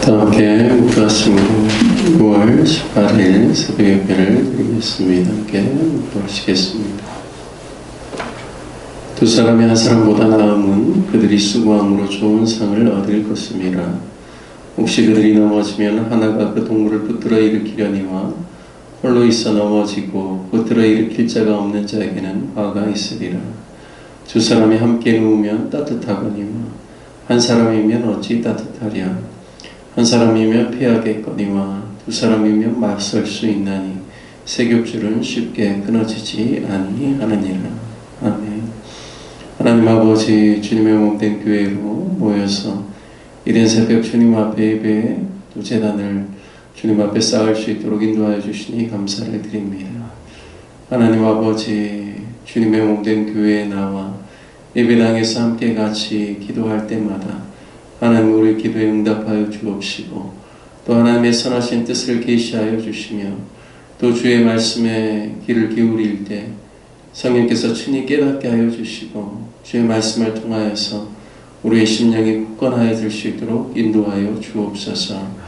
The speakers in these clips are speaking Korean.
다 함께 묵주하시고 9월 18일 새벽 예배를 드리겠습니다. 함께 묵주하시겠습니다. 두 사람이 한 사람보다 나음은 그들이 수고함으로 좋은 상을 얻을 것입니다. 혹시 그들이 넘어지면 하나가 그 동물을 붙들어 일으키려니와 홀로 있어 넘어지고 붙들어 일으킬 자가 없는 자에게는 화가 있으리라. 두 사람이 함께 누우면 따뜻하거니와 한 사람이면 어찌 따뜻하랴. 한 사람이면 피하겠거니와 두 사람이면 맞설 수 있나니 세 겹줄은 쉽게 끊어지지 아니하느니라. 아멘. 하나님 아버지 주님의 몸된 교회로 모여서 이른 새벽 주님 앞에 예배 또 재단을 주님 앞에 쌓을 수 있도록 인도하여 주시니 감사를 드립니다. 하나님 아버지 주님의 몸된 교회에 나와 예배당에서 함께 같이 기도할 때마다 하나님 우리 기도에 응답하여 주옵시고 또 하나님의 선하신 뜻을 계시하여 주시며 또 주의 말씀에 귀를 기울일 때 성령께서 친히 깨닫게 하여 주시고 주의 말씀을 통하여서 우리의 심령이 굳건하여 수 있도록 인도하여 주옵소서.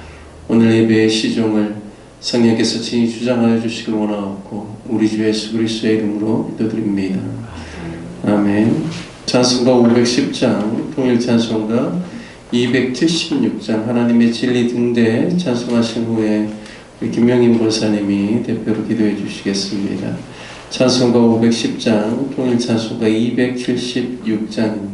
오늘 예배의 시종을 성령께서 친히 주장하여 주시길 원하옵고 우리 주 예수 그리스도의 이름으로 기도드립니다. 아멘. 찬송가 510장 통일 찬송가 276장 하나님의 진리 등대 찬송하신 후에 우리 김명인 권사님이 대표로 기도해 주시겠습니다. 찬송가 510장 통일 찬송가 276장입니다.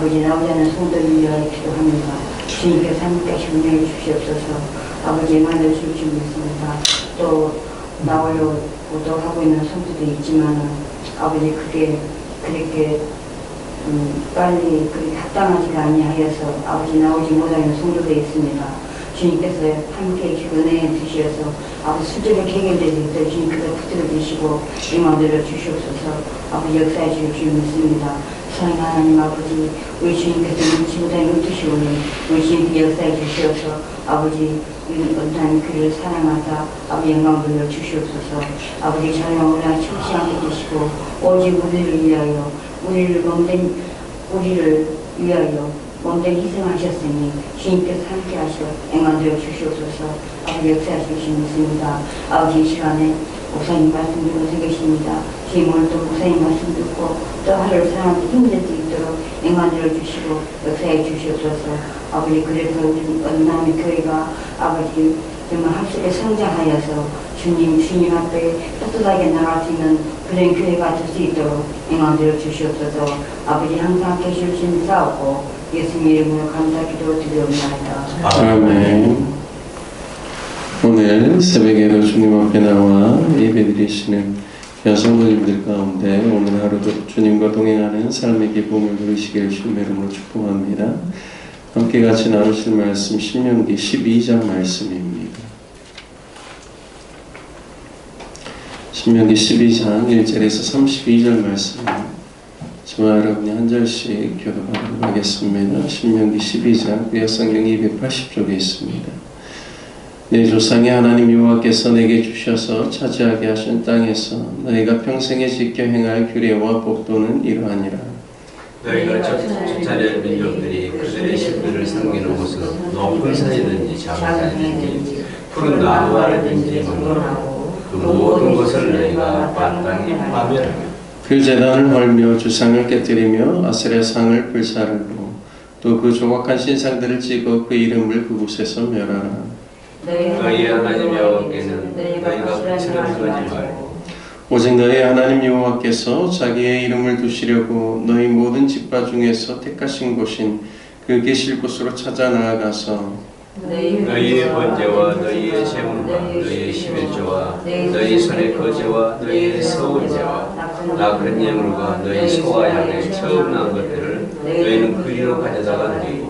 아버지 나오지 않은 성도를 위하여 기도합니다. 주님께서 함께 준비해 주시옵소서. 아버지 만들 수 있줄 믿습니다. 또 나오려고도 하고 있는 성도도 있지만 아버지 그게 그렇게 음, 빨리 그리 합당하지가 아니하여서 아버지 나오지 못하는 성도도 있습니다. 주님께서 함께 주변에 주시어서 아버지 수적으로 해결될 수 있도록 주님께서 붙들어 주시고 임하들어 주시옵소서 아버지 역사해 주실 줄 믿습니다. 사랑하는 하나님 아버지 우리 주님께서 눈치 못하는 은투시오니 우리 주님께 역사해 주시어서. 아버지 은단 그를 사랑하다 아버지 영광 돌려 주시옵소서. 아버지 자녀오나 충치 않게 주시고 오직 우리를 위하여 우리를 몸된 우리를 위하여 몸된 희생하셨으니 주님께서 함께 하셔 eng안되어 주시옵소서. 아버지 역사하실 수 있습니다. 아버지 이 시간에 목사님 말씀 듣고 서 계십니다 주님 오늘 또 목사님 말씀 듣고 또 하루를 사람한테 힘낼 수 있도록 eng안되어 주시고 역사해 주시옵소서 아버지 그래서 언남의 교회가 아버지 정말 합숙에 성장하여서 주님 주님 앞에 떳떳하게 나갈 수 있는 그런 교회가 될 수 있도록 eng안되어 주시옵소서 아버지 항상 계실 수 있는 싸우고 예수님 이름으로 감사 기도 드리옵나이다. 아멘. 오늘 새벽에도 주님 앞에 나와 예배드리시는 여성분님들 가운데 오늘 하루도 주님과 동행하는 삶의 기쁨을 누리시길 주님의 이름으로 축복합니다. 함께 같이 나누실 말씀 신명기 12장 말씀입니다. 신명기 12장 1절에서 32절 말씀 저와 여러분이 한 절씩 교도하도록 하겠습니다. 신명기 12장 구약성경 280쪽에 있습니다. 내 조상의 하나님 여호와께서 내게 주셔서 차지하게 하신 땅에서 너희가 평생에 지켜 행할 규례와 법도는 이러하니라. 너희가 쫓아낼 민족들이 그들의 신들을 섬기는 곳은 높은 산이든지 작은 산이든지 푸른 나무 아래든지 물론하고 그 모든 것을 너희가 마땅히 파멸하며 그 재단을 헐며 주상을 깨뜨리며 아세라 상을 불사르고 또 그 조각한 신상들을 찍어 그 이름을 그곳에서 멸하라. 너희 하나님 여호와께는 너희가 부처럼 하지 말고 오직 너희 하나님 여호와께서 자기의 이름을 두시려고 너희 모든 집파 중에서 택하신 곳인 그 계실 곳으로 찾아 나아가서 너희의 번제와 너희의 제물과 너희의 십일조와 너희 손의 거제와 너희의 서원제와 낙한 예물과 너희 소와 양의 처음 난 것들을 너희는 그리로 가져다가 드리고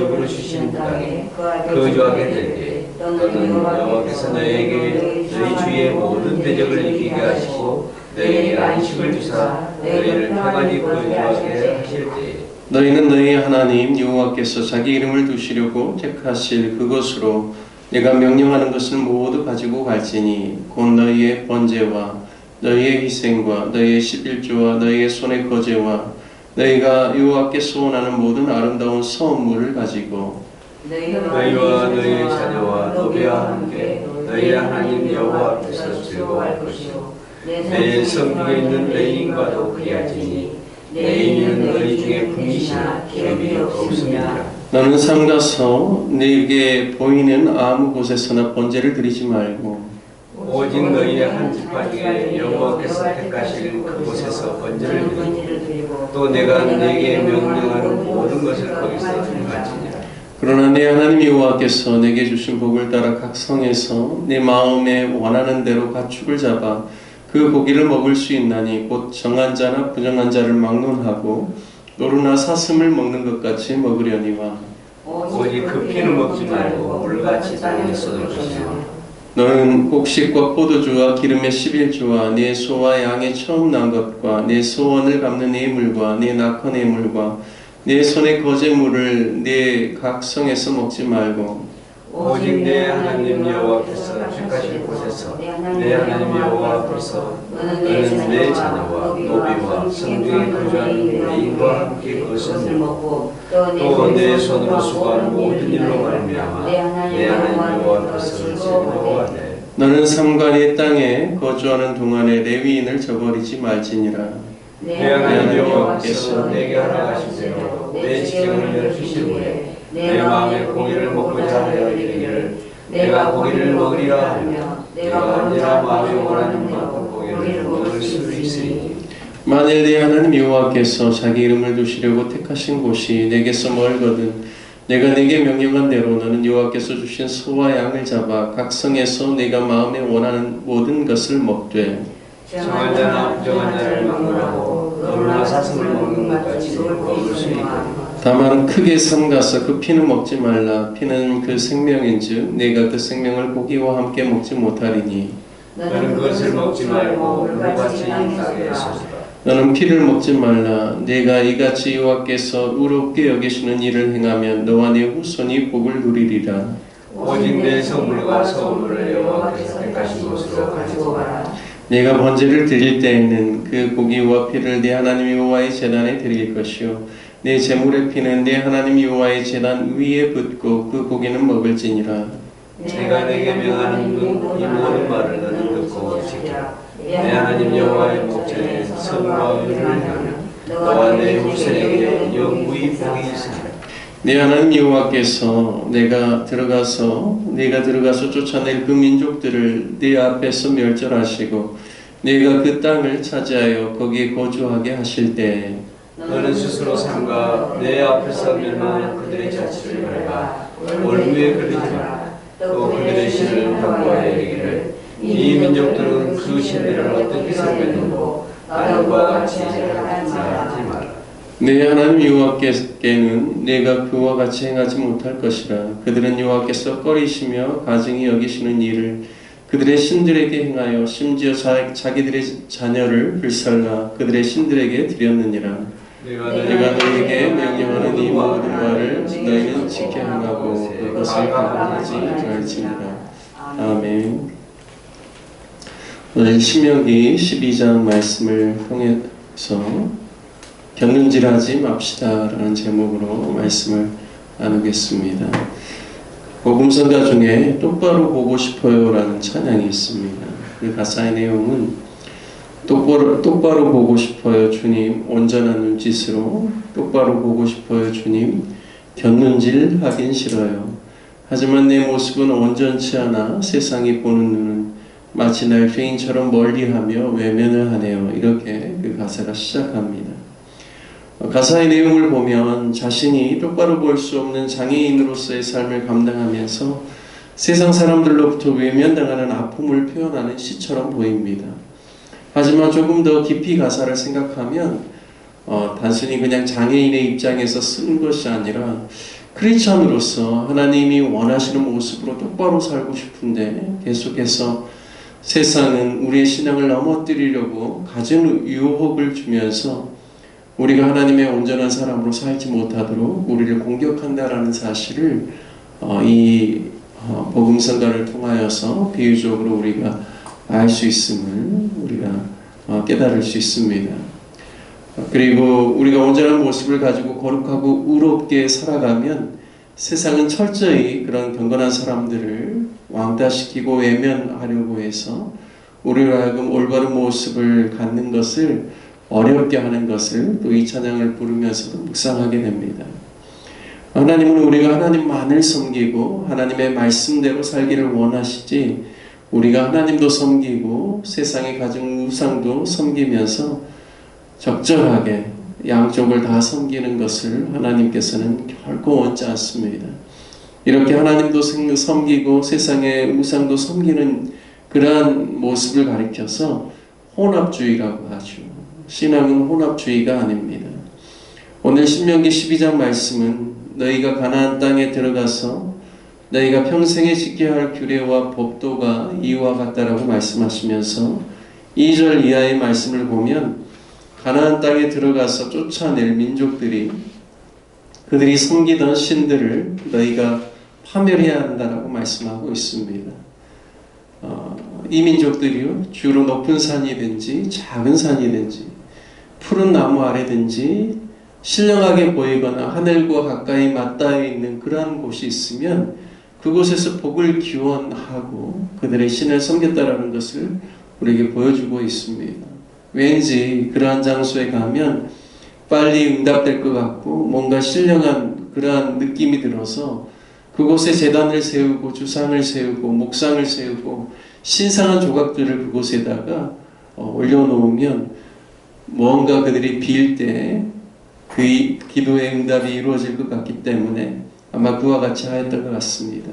기업으로 주신 땅에 거주하게 될때 또는 여호와께서 너희에게 너희 주의 모든 대적을 이기게 하시고 너희에게 안식을 주사 너희를 평안히 거주하게 하실 때 너희는 너희 하나님 여호와께서 자기 이름을 두시려고 택하실 그곳으로 내가 명령하는 것을 모두 가지고 갈지니 곧 너희의 번제와 너희의 희생과 너희의 십일조와 너희의 손의 거제와 너희가 여호와께 소원하는 모든 아름다운 선물을 가지고 너희와 너희의 자녀와 노비와 함께 너희 하나님 여호와 앞에서 즐거워할 것이요. 내 성중에 있는 레인과도 그리하지니 레인은 너희 중에 분이시나 기업이 없습니다. 너는 삼가서 네게 보이는 아무 곳에서나 번제를 드리지 말고 오직 너희의 한 지파 중에 여호와께서 택하실 그곳에서 번제를 드리고 또 내가 네게 명령하는 모든 것을 거기서 행할지니라. 그러나 내 하나님 여호와께서 내게 주신 복을 따라 각 성에서 내 마음에 원하는 대로 가축을 잡아 그 고기를 먹을 수 있나니 곧 정한 자나 부정한 자를 막론하고 노루나 사슴을 먹는 것 같이 먹으려니와 오직 그 피는 먹지 말고 물같이 땅에 쏟을 것이요 너는 곡식과 포도주와 기름의 십일주와 내 소와 양의 처음 난 것과 내 소원을 갚는 예물과 내 낙헌 예물과 내 손의 거제물을 내 각 성에서 먹지 말고 오직 내 하나님 여호와께서 택하실 곳에서 내 하나님 여호와 앞에서 너는 내 자녀와 노비와 성중에 거주하는 레인과 함께 그것을 먹고 또 내 손으로 수고한 모든 일로 말미암아 내 하나님 여호와 앞에서 즐거워하되 너는 삼관의 땅에 거주하는 동안에 레위인을 저버리지 말지니라. 내 하나님 여호와께서 내게 허락하시세요 내 지경을 열주실 후에 내 마음의 고기를 먹고자 하여 이르기를 내가 고기를 먹으리라 하며 내가 언제나 마음이 원하는 만큼 고기를 먹을 수 있으니. 만일 내 하나님 여호와께서 자기 이름을 두시려고 택하신 곳이 내게서 멀거든 내가 내게 명령한 대로 너는 여호와께서 주신 소와 양을 잡아 각 성에서 내가 마음에 원하는 모든 것을 먹되 정한 자나 부정한 자를 막론하고 너무나 사슴을 먹는 것 같이 먹을 수 있거든 다만 크게 삼가서 그 피는 먹지 말라. 피는 그 생명인즉 내가 그 생명을 고기와 함께 먹지 못하리니. 너는 그것을 먹지 말고 물같이 땅에 쏟으라 너는 피를 먹지 말라. 내가 이같이 여호와께서 의롭게 여기시는 일을 행하면 너와 네 후손이 복을 누리리라. 오직 내 성물과 소물을 여호와께서 택하신 곳으로 가지고 가라. 내가 번제를 드릴 때에는 그 고기와 피를 내 하나님 여호와의 제단에 드릴 것이요 내 제물의 피는 내 하나님 여호와의 제단 위에 붓고 그 고기는 먹을지니라. 제가 내게 명하는 그이 모든 말을 너는 듣고 지키라. 내 하나님 여호와의 목전에 선과 의를 하면 너와 내 후손에게 영구히 복이 있으리라. 내 하나님 여호와께서 내가 들어가서 내가 들어가서 쫓아낼 그 민족들을 내 앞에서 멸절하시고 내가 그 땅을 차지하여 거기에 거주하게 하실 때 너는 스스로 삼가 내 앞에서 멸망한 그들의 자취를 밟아 얼굴에 그리지 마라 또 그들의 신을 경고하여 이르기를. 이 민족들은 그 신들을 어떻게 섬겼는고 나는과 같이 하지 마라 내 하나님 여호와께는 내가 그와 같이 행하지 못할 것이라. 그들은 여호와께서 꺼리시며 가증히 여기시는 일을 그들의 신들에게 행하여 심지어 자, 자기들의 자녀를 불살라. 그들의 신들에게 드렸느니라 내가 너에게 명령하는 이 모든 말을 너희는 지켜 행하고 그것을 가공하지 말지니라 아멘 오늘 신명기 12장 말씀을 통해서 견눈질하지 맙시다 라는 제목으로 말씀을 나누겠습니다. 복음성가 중에 똑바로 보고 싶어요 라는 찬양이 있습니다. 그 가사의 내용은 똑바로, 똑바로 보고 싶어요 주님 온전한 눈짓으로 똑바로 보고 싶어요 주님 견눈질 하긴 싫어요. 하지만 내 모습은 온전치 않아 세상이 보는 눈은 마치 날쌘이처럼 멀리하며 외면을 하네요. 이렇게 그 가사가 시작합니다. 어, 가사의 내용을 보면 자신이 똑바로 볼 수 없는 장애인으로서의 삶을 감당하면서 세상 사람들로부터 외면당하는 아픔을 표현하는 시처럼 보입니다. 하지만 조금 더 깊이 가사를 생각하면 어, 단순히 그냥 장애인의 입장에서 쓴 것이 아니라 크리스천으로서 하나님이 원하시는 모습으로 똑바로 살고 싶은데 계속해서 세상은 우리의 신앙을 넘어뜨리려고 가진 유혹을 주면서 우리가 하나님의 온전한 사람으로 살지 못하도록 우리를 공격한다라는 사실을 어, 이 어, 복음성가를 통하여서 비유적으로 우리가 알 수 있음을 우리가 어, 깨달을 수 있습니다. 어, 그리고 우리가 온전한 모습을 가지고 거룩하고 의롭게 살아가면 세상은 철저히 그런 경건한 사람들을 왕따시키고 외면하려고 해서 우리로 하여금 올바른 모습을 갖는 것을 어렵게 하는 것을 또 이 찬양을 부르면서도 묵상하게 됩니다. 하나님은 우리가 하나님만을 섬기고 하나님의 말씀대로 살기를 원하시지 우리가 하나님도 섬기고 세상의 가진 우상도 섬기면서 적절하게 양쪽을 다 섬기는 것을 하나님께서는 결코 원치 않습니다. 이렇게 하나님도 섬기고 세상의 우상도 섬기는 그러한 모습을 가리켜서 혼합주의라고 하죠. 신앙은 혼합주의가 아닙니다. 오늘 신명기 12장 말씀은 너희가 가나안 땅에 들어가서 너희가 평생에 지켜야 할 규례와 법도가 이와 같다라고 말씀하시면서 2절 이하의 말씀을 보면 가나안 땅에 들어가서 쫓아낼 민족들이 그들이 섬기던 신들을 너희가 파멸해야 한다라고 말씀하고 있습니다. 어, 이 민족들이요 주로 높은 산이든지 작은 산이든지 푸른 나무 아래든지 신령하게 보이거나 하늘과 가까이 맞닿아 있는 그러한 곳이 있으면 그곳에서 복을 기원하고 그들의 신을 섬겼다라는 것을 우리에게 보여주고 있습니다. 왠지 그러한 장소에 가면 빨리 응답될 것 같고 뭔가 신령한 그러한 느낌이 들어서 그곳에 재단을 세우고 주상을 세우고 목상을 세우고 신성한 조각들을 그곳에다가 어, 올려놓으면 뭔가 그들이 빌 때 그 기도의 응답이 이루어질 것 같기 때문에 아마 그와 같이 하였던 것 같습니다.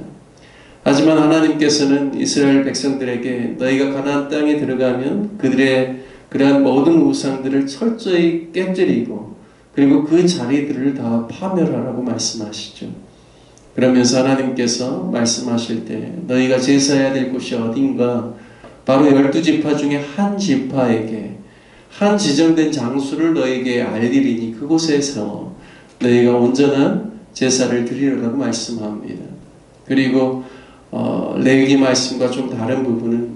하지만 하나님께서는 이스라엘 백성들에게 너희가 가나안 땅에 들어가면 그들의 그러한 모든 우상들을 철저히 깨뜨리고 그리고 그 자리들을 다 파멸하라고 말씀하시죠. 그러면서 하나님께서 말씀하실 때 너희가 제사해야 될 곳이 어딘가 바로 열두 지파 중에 한 지파에게 한 지정된 장소를 너에게 알리리니 그곳에서 너희가 온전한 제사를 드리라고 말씀합니다. 그리고 어, 레위기 말씀과 좀 다른 부분은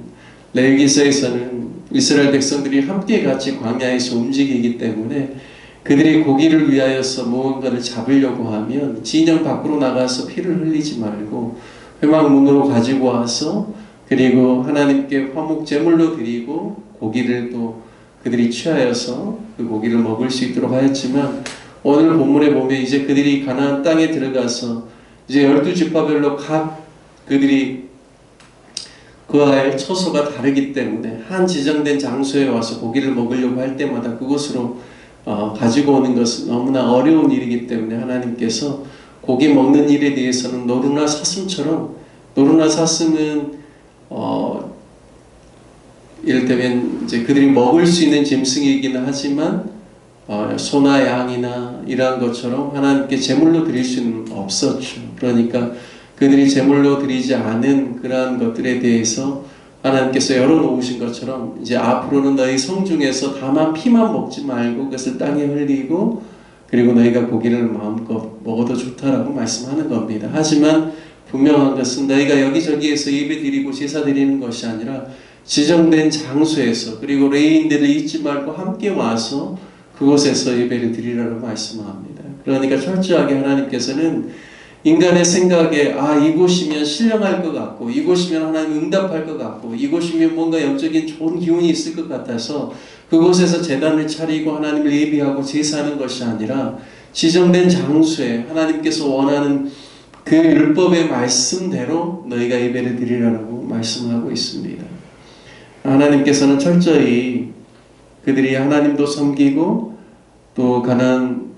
레위기서에서는 이스라엘 백성들이 함께 같이 광야에서 움직이기 때문에 그들이 고기를 위하여서 무언가를 잡으려고 하면 진영 밖으로 나가서 피를 흘리지 말고 회막문으로 가지고 와서 그리고 하나님께 화목 제물로 드리고 고기를 또 그들이 취하여서 그 고기를 먹을 수 있도록 하였지만 오늘 본문에 보면 이제 그들이 가나안 땅에 들어가서 이제 열두 지파별로 각 그들이 그할 처소가 다르기 때문에 한 지정된 장소에 와서 고기를 먹으려고 할 때마다 그곳으로 어, 가지고 오는 것은 너무나 어려운 일이기 때문에 하나님께서 고기 먹는 일에 대해서는 노루나 사슴처럼 노루나 사슴은 어, 이를테면 이제 그들이 먹을 수 있는 짐승이기는 하지만 어, 소나 양이나 이러한 것처럼 하나님께 제물로 드릴 수는 없었죠. 그러니까 그들이 제물로 드리지 않은 그러한 것들에 대해서 하나님께서 열어놓으신 것처럼 이제 앞으로는 너희 성 중에서 다만 피만 먹지 말고 그것을 땅에 흘리고 그리고 너희가 고기를 마음껏 먹어도 좋다라고 말씀하는 겁니다. 하지만 분명한 것은 너희가 여기저기에서 예배 드리고 제사 드리는 것이 아니라 지정된 장소에서 그리고 레인들을 잊지 말고 함께 와서 그곳에서 예배를 드리라고 말씀합니다. 그러니까 철저하게 하나님께서는 인간의 생각에 아 이곳이면 신령할 것 같고 이곳이면 하나님 응답할 것 같고 이곳이면 뭔가 영적인 좋은 기운이 있을 것 같아서 그곳에서 재단을 차리고 하나님을 예비하고 제사하는 것이 아니라 지정된 장소에 하나님께서 원하는 그 율법의 말씀대로 너희가 예배를 드리라고 말씀하고 있습니다. 하나님께서는 철저히 그들이 하나님도 섬기고 또 가난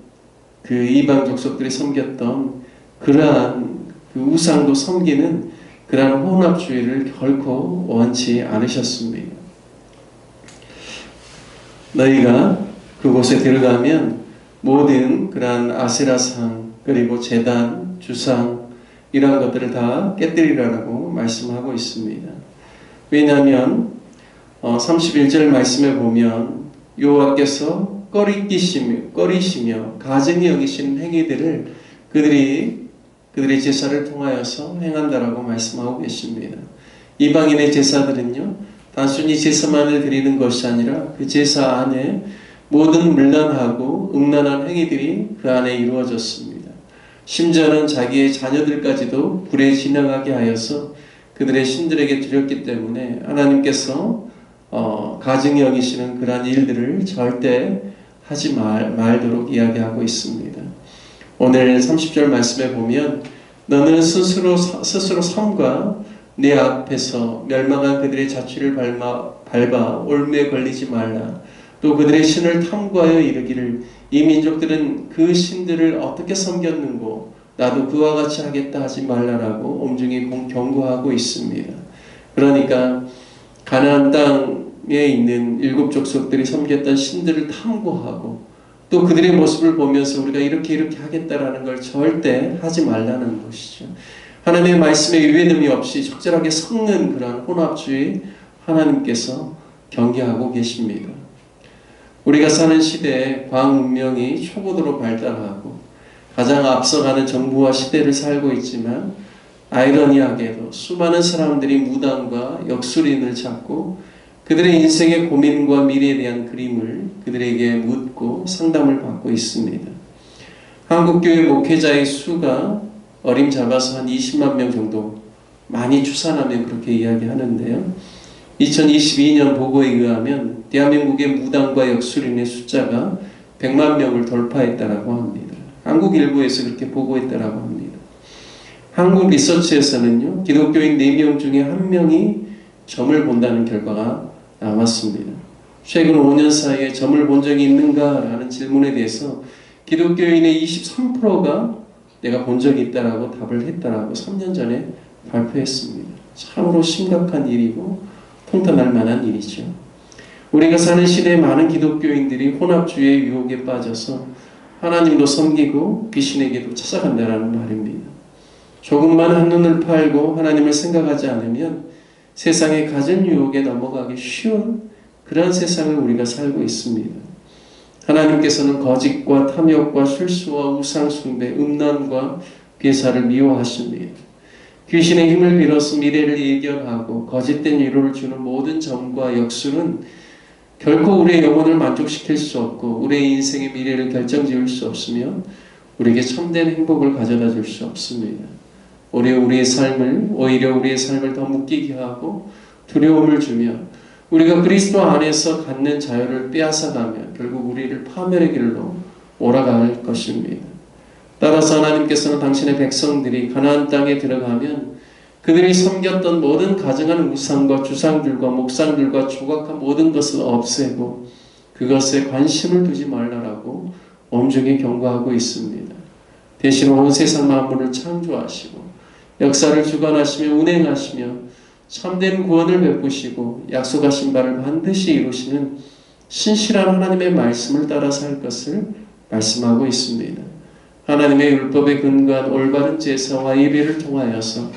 그 이방 족속들이 섬겼던 그러한 그 우상도 섬기는 그러한 혼합주의를 결코 원치 않으셨습니다. 너희가 그곳에 들어가면 모든 그러한 아세라상 그리고 제단, 주상 이러한 것들을 다 깨뜨리라고 말씀하고 있습니다. 왜냐하면 어, 31절 말씀에 보면 여호와께서 꺼리끼시며 꺼리시며 가증히 여기시는 행위들을 그들이 그들의 제사를 통하여서 행한다라고 말씀하고 계십니다. 이방인의 제사들은요 단순히 제사만을 드리는 것이 아니라 그 제사 안에 모든 물란하고 음란한 행위들이 그 안에 이루어졌습니다. 심지어는 자기의 자녀들까지도 불에 지나가게 하여서 그들의 신들에게 드렸기 때문에 하나님께서 어, 가증히 여기시는 그러한 일들을 절대 하지 말, 말도록 이야기하고 있습니다. 오늘 30절 말씀에 보면 너는 스스로 스스로 삶과 내 앞에서 멸망한 그들의 자취를 밟아, 밟아 올무에 걸리지 말라. 또 그들의 신을 탐구하여 이르기를 이 민족들은 그 신들을 어떻게 섬겼는고 나도 그와 같이 하겠다 하지 말라라고 엄중히 경고하고 있습니다. 그러니까 가나안 땅에 있는 일곱 족속들이 섬겼던 신들을 탐구하고 또 그들의 모습을 보면서 우리가 이렇게 이렇게 하겠다라는 걸 절대 하지 말라는 것이죠. 하나님의 말씀에 유해됨이 없이 적절하게 섞는 그런 혼합주의 하나님께서 경계하고 계십니다. 우리가 사는 시대에 과학 문명이 초고도로 발달하고 가장 앞서가는 정부와 시대를 살고 있지만 아이러니하게도 수많은 사람들이 무당과 역술인을 찾고 그들의 인생의 고민과 미래에 대한 그림을 그들에게 묻고 상담을 받고 있습니다. 한국교회 목회자의 수가 어림잡아서 한 20만 명 정도 많이 추산하면 그렇게 이야기하는데요. 2022년 보고에 의하면 대한민국의 무당과 역술인의 숫자가 100만 명을 돌파했다라고 합니다. 한국 일부에서 그렇게 보고했다라고 합니다. 한국 리서치에서는요, 기독교인 4명 중에 1명이 점을 본다는 결과가 나왔습니다. 최근 5년 사이에 점을 본 적이 있는가라는 질문에 대해서 기독교인의 23%가 내가 본 적이 있다라고 답을 했다라고 3년 전에 발표했습니다. 참으로 심각한 일이고 통탄할 만한 일이죠. 우리가 사는 시대에 많은 기독교인들이 혼합주의의 유혹에 빠져서 하나님도 섬기고 귀신에게도 찾아간다라는 말입니다. 조금만 한눈을 팔고 하나님을 생각하지 않으면 세상의 가진 유혹에 넘어가기 쉬운 그런 세상을 우리가 살고 있습니다. 하나님께서는 거짓과 탐욕과 실수와 우상숭배, 음란과 괴사를 미워하십니다. 귀신의 힘을 빌어서 미래를 예견하고 거짓된 위로를 주는 모든 점과 역술은 결코 우리의 영혼을 만족시킬 수 없고 우리의 인생의 미래를 결정지을 수 없으며 우리에게 참된 행복을 가져다 줄 수 없습니다. 오히려 우리의 삶을 오히려 우리의 삶을 더 묶이게 하고 두려움을 주며 우리가 그리스도 안에서 갖는 자유를 빼앗아가면 결국 우리를 파멸의 길로 몰아갈 것입니다. 따라서 하나님께서는 당신의 백성들이 가나안 땅에 들어가면 그들이 섬겼던 모든 가증한 우상과 주상들과 목상들과 조각한 모든 것을 없애고 그것에 관심을 두지 말라라고 엄중히 경고하고 있습니다. 대신 온 세상 만물을 창조하시고 역사를 주관하시며 운행하시며 참된 구원을 베푸시고 약속하신 바를 반드시 이루시는 신실한 하나님의 말씀을 따라서 할 것을 말씀하고 있습니다. 하나님의 율법에 근거한 올바른 제사와 예배를 통하여서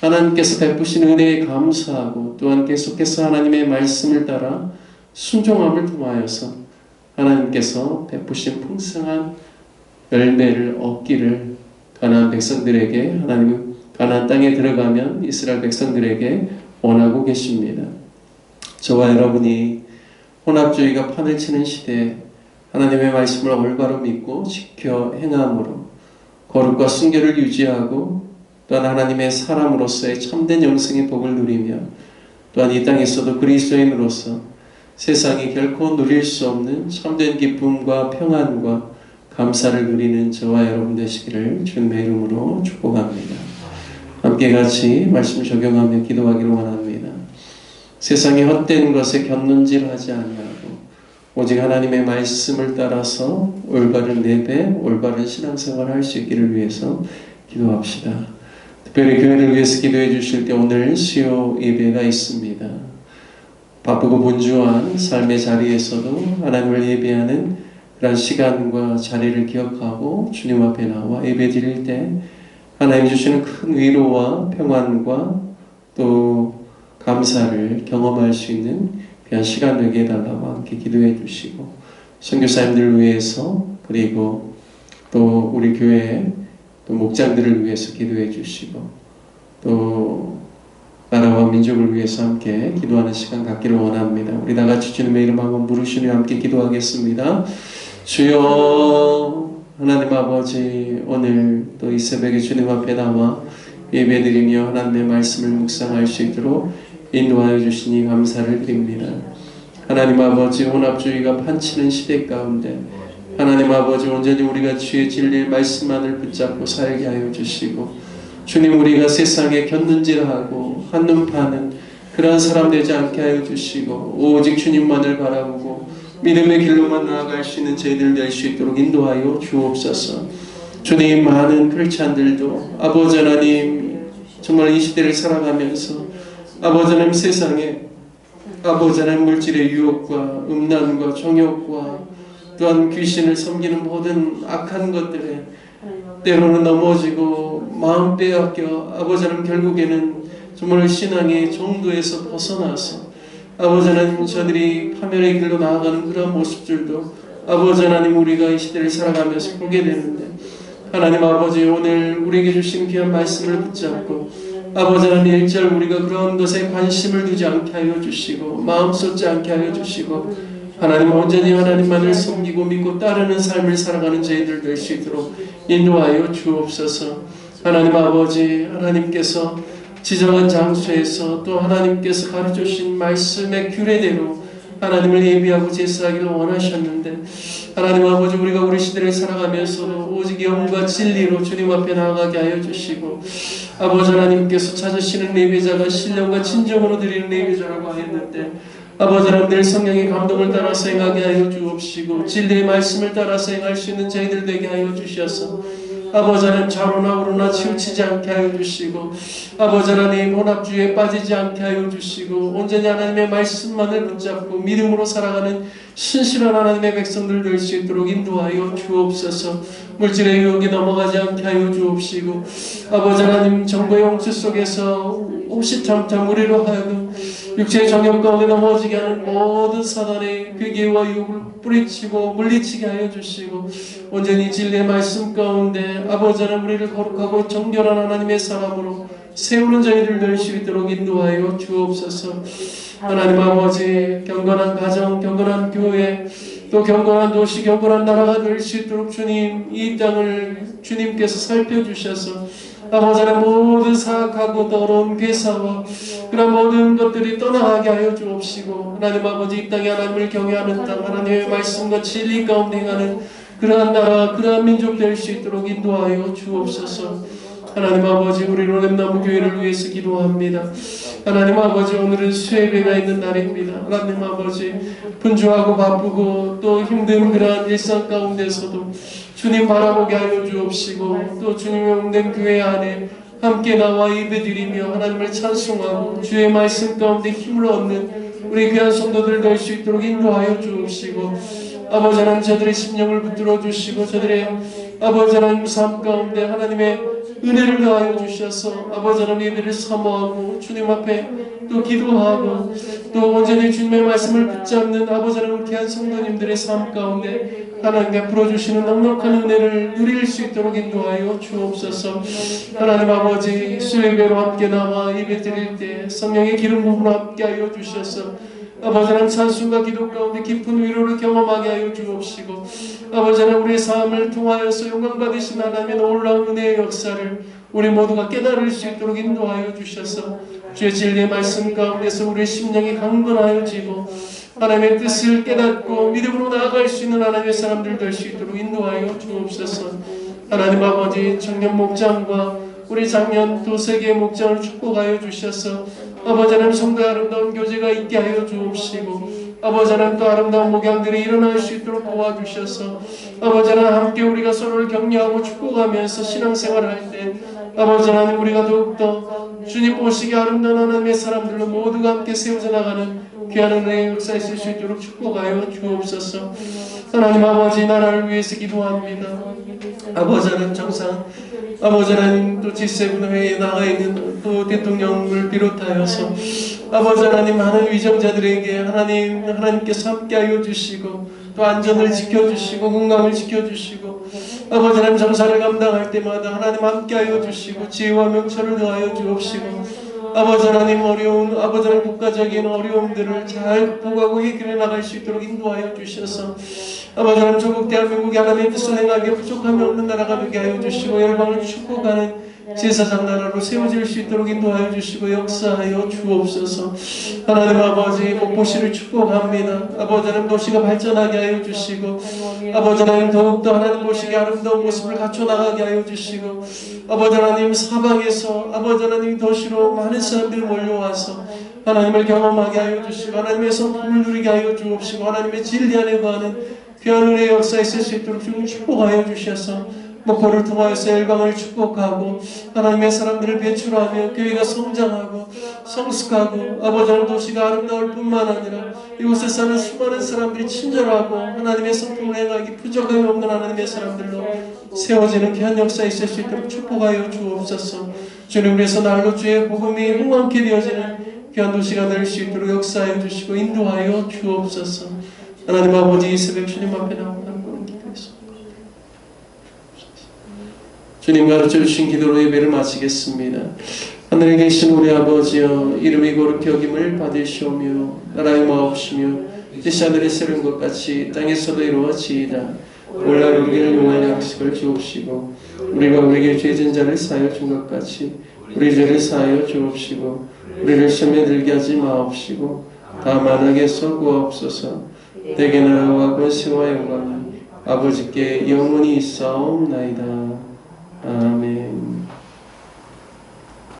하나님께서 베푸신 은혜에 감사하고 또한 계속해서 하나님의 말씀을 따라 순종함을 통하여서 하나님께서 베푸신 풍성한 열매를 얻기를 가나안 백성들에게 하나님은 가나안 땅에 들어가면 이스라엘 백성들에게 원하고 계십니다. 저와 여러분이 혼합주의가 판을 치는 시대에 하나님의 말씀을 올바로 믿고 지켜 행함으로 거룩과 순결을 유지하고 또한 하나님의 사람으로서의 참된 영생의 복을 누리며 또한 이 땅에서도 그리스도인으로서 세상이 결코 누릴 수 없는 참된 기쁨과 평안과 감사를 누리는 저와 여러분 되시기를 주님의 이름으로 축복합니다. 함께 같이 말씀 적용하며 기도하기를 원합니다. 세상의 헛된 것에 곁눈질하지 아니하고 오직 하나님의 말씀을 따라서 올바른 예배, 올바른 신앙생활 할 수 있기를 위해서 기도합시다. 특별히 교회를 위해서 기도해 주실 때 오늘 수요 예배가 있습니다. 바쁘고 분주한 삶의 자리에서도 하나님을 예배하는 그런 시간과 자리를 기억하고 주님 앞에 나와 예배 드릴 때 하나님 주시는 큰 위로와 평안과 또 감사를 경험할 수 있는 귀한 시간 되게 해달라고 함께 기도해 주시고 선교사님들 위해서 그리고 또 우리 교회 또 목장들을 위해서 기도해 주시고 또 나라와 민족을 위해서 함께 기도하는 시간 갖기를 원합니다. 우리 다 같이 주님의 이름 한번 부르시며 함께 기도하겠습니다. 주여 하나님 아버지 오늘 또 이 새벽에 주님 앞에 나와 예배드리며 하나님의 말씀을 묵상할 수 있도록 인도하여 주시니 감사를 드립니다. 하나님 아버지 혼합주의가 판치는 시대 가운데 하나님 아버지 온전히 우리가 주의 진리의 말씀만을 붙잡고 살게 하여 주시고 주님 우리가 세상에 곁눈질하고 한눈 파는 그러한 사람 되지 않게 하여 주시고 오직 주님만을 바라보고 믿음의 길로만 나아갈 수 있는 저희들 될 수 있도록 인도하여 주옵소서. 주님 많은 크리스찬들도 아버지 하나님 정말 이 시대를 살아가면서 아버지 하나님 세상에 아버지 하나님 물질의 유혹과 음란과 정욕과 또한 귀신을 섬기는 모든 악한 것들에 때로는 넘어지고 마음 빼앗겨 아버지 하나님 결국에는 정말 신앙의 정도에서 벗어나서 아버지 하나님 저들이 파멸의 길로 나아가는 그런 모습들도 아버지 하나님 우리가 이 시대를 살아가면서 보게 되는데 하나님 아버지 오늘 우리에게 주신 귀한 말씀을 붙잡고 아버지 하나님 일절 우리가 그런 것에 관심을 두지 않게 하여 주시고 마음 쏟지 않게 하여 주시고 하나님 온전히 하나님만을 섬기고 믿고 따르는 삶을 살아가는 저희들 될 수 있도록 인도하여 주옵소서. 하나님 아버지 하나님께서 지정한 장소에서 또 하나님께서 가르쳐 주신 말씀의 규례대로 하나님을 예비하고 제사하기를 원하셨는데 하나님 아버지 우리가 우리 시대를 살아가면서도 오직 영과 진리로 주님 앞에 나아가게 하여 주시고 아버지 하나님께서 찾으시는 예배자가 신령과 진정으로 드리는 예배자라고 하였는데 아버지 하나님 늘 성령의 감동을 따라서 행하게 하여 주옵시고 진리의 말씀을 따라서 행할 수 있는 저희들 되게 하여 주셔서 아버지 하나님 좌로나 우로나 치우치지 않게 하여 주시고 아버지 하나님 혼합주의에 빠지지 않게 하여 주시고 온전히 하나님의 말씀만을 붙잡고 믿음으로 살아가는 신실한 하나님의 백성들 될 수 있도록 인도하여 주옵소서. 물질의 유혹에 넘어가지 않게 하여 주옵시고 아버지 하나님 정보의 홍수 속에서 옵시참참 우리로 하여금 육체의 정욕 가운데 넘어지게 하는 모든 사단의 괴계와 유혹을 뿌리치고 물리치게 하여 주시고 온전히 진리의 말씀 가운데 아버지 하나님 우리를 거룩하고 정결한 하나님의 사람으로 세우는 저희들 될수 있도록 인도하여 주옵소서. 하나님 아버지 경건한 가정 경건한 교회 또 경건한 도시 경건한 나라가 될 수 있도록 주님 이 땅을 주님께서 살펴주셔서 아버지 하나님 모든 사악하고 더러운 괴사와 그런 모든 것들이 떠나가게 하여 주옵시고 하나님 아버지 이 땅에 하나님을 경외하는 땅 하나님의 말씀과 진리 가운데 행하는 그러한 나라 그러한 민족 될 수 있도록 인도하여 주옵소서. 하나님 아버지 우리 로렘나무 교회를 위해서 기도합니다. 하나님 아버지 오늘은 수혜배가 있는 날입니다. 하나님 아버지 분주하고 바쁘고 또 힘든 그러한 일상 가운데서도 주님 바라보게 하여 주옵시고 또 주님의 온된 교회 안에 함께 나와 예배드리며 하나님을 찬송하고 주의 말씀 가운데 힘을 얻는 우리 귀한 성도들 될 수 있도록 인도하여 주옵시고 아버지 하나님 저들의 심령을 붙들어 주시고 저들의 아버지 하나님 삶 가운데 하나님의 은혜를 더하여 주셔서 아버지 하나님 예배를 사모하고 주님 앞에 또 기도하고 또 온전히 주님의 말씀을 붙잡는 아버지 하나님 귀한 성도님들의 삶 가운데 하나님께 풀어주시는 넉넉한 은혜를 누릴 수 있도록 인도하여 주옵소서. 하나님 아버지 수요일배로 함께 나와 예배 드릴 때 성령의 기름 부음으로 함께 하여 주셔서 아버지 하나님 찬송과 기도 가운데 깊은 위로를 경험하게 하여 주옵시고 아버지 하나님 우리의 삶을 통하여서 영광 받으신 하나님의 놀라운 은혜의 역사를 우리 모두가 깨달을 수 있도록 인도하여 주셔서 주의 진리의 말씀 가운데서 우리의 심령이 강건하여지고 하나님의 뜻을 깨닫고 믿음으로 나아갈 수 있는 하나님의 사람들 될 수 있도록 인도하여 주옵소서. 하나님 아버지 청년 목장과 우리 작년 두 세계의 목장을 축복하여 주셔서 아버지 하나님 성도의 아름다운 교제가 있게 하여 주옵시고 아버지 하나님 또 아름다운 목양들이 일어날 수 있도록 도와주셔서 아버지 하나님 함께 우리가 서로를 격려하고 축복하면서 신앙생활을 할때 아버지 하나님 우리가 더욱더 주님 보시기 아름다운 하나님의 사람들로 모두가 함께 세워져 나가는 귀한 은혜의 역사 있을 수 있도록 축복하여 주옵소서. 하나님 아버지 나라를 위해서 기도합니다. 아버지 하나님 정상 아버지 하나님 또 G7 회의에 나가 있는 또 대통령을 비롯하여서 아버지 하나님 많은 위정자들에게 하나님 하나님께서 함께하여 주시고 또 안전을 지켜주시고 건강을 지켜주시고 아버지 하나님 정사를 감당할 때마다 하나님 함께하여 주시고 지혜와 명철을 더하여 주옵시고 아버지 하나님 어려운 아버지 하나님 국가적인 어려움들을 잘 극복하고 해결해 나갈 수 있도록 인도하여 주셔서 아버지 하나님 조국 대한민국이 하나님의 뜻을 행하기에 부족함이 없는 나라가 되게 하여 주시고 열방을 축복하는 제사장 나라로 세워질 수 있도록 인도하여 주시고 역사하여 주옵소서. 하나님 아버지 목보시를 축복합니다. 아버지 하나님 도시가 발전하게 하여 주시고 아버지 하나님 더욱더 하나님 보시기 아름다운 모습을 갖춰 나가게 하여 주시고 아버지 하나님 사방에서 아버지 하나님 도시로 많은 사람들이 몰려와서 하나님을 경험하게 하여 주시고 하나님의 성품을 누리게 하여 주옵시고 하나님의 진리 안에 거하는 귀한 은혜의 역사 있을 수 있도록 주님 축복하여 주셔서 목포를 통하여서 열방을 축복하고 하나님의 사람들을 배출하며 교회가 성장하고 성숙하고 아버지 하나님 도시가 아름다울 뿐만 아니라 이곳에 사는 수많은 사람들이 친절하고 하나님의 성품을 행하기 부족함이 없는 하나님의 사람들로 세워지는 귀한 역사 있을 수 있도록 축복하여 주옵소서. 주님 그래서 날로 주의 복음이 흥왕케 되어지는 귀한 도시가 될 수 있도록 역사하여 주시고 인도하여 주옵소서 하나님 아버지 이 새벽 주님 앞에 나오는 그런 기도했습니다 주님 가르쳐 주신 기도로 예배를 마치겠습니다. 하늘에 계신 우리 아버지여 이름이 거룩히 여김을 받으시오며 나라의 마옵시며 뜻이 하늘에 세는 것 같이 땅에서도 이루어지이다. 오늘 우리에게 용할 양식을 주옵시고 우리가 우리에게 죄진 자를 사하여 준 것 같이 우리 죄를 사하여 주옵시고 우리를 시험에 들게 하지 마옵시고 다만하게 쏘구옵소서 대개 나라와 권세와 영광은 아버지께 영원히 있사옵나이다. 아멘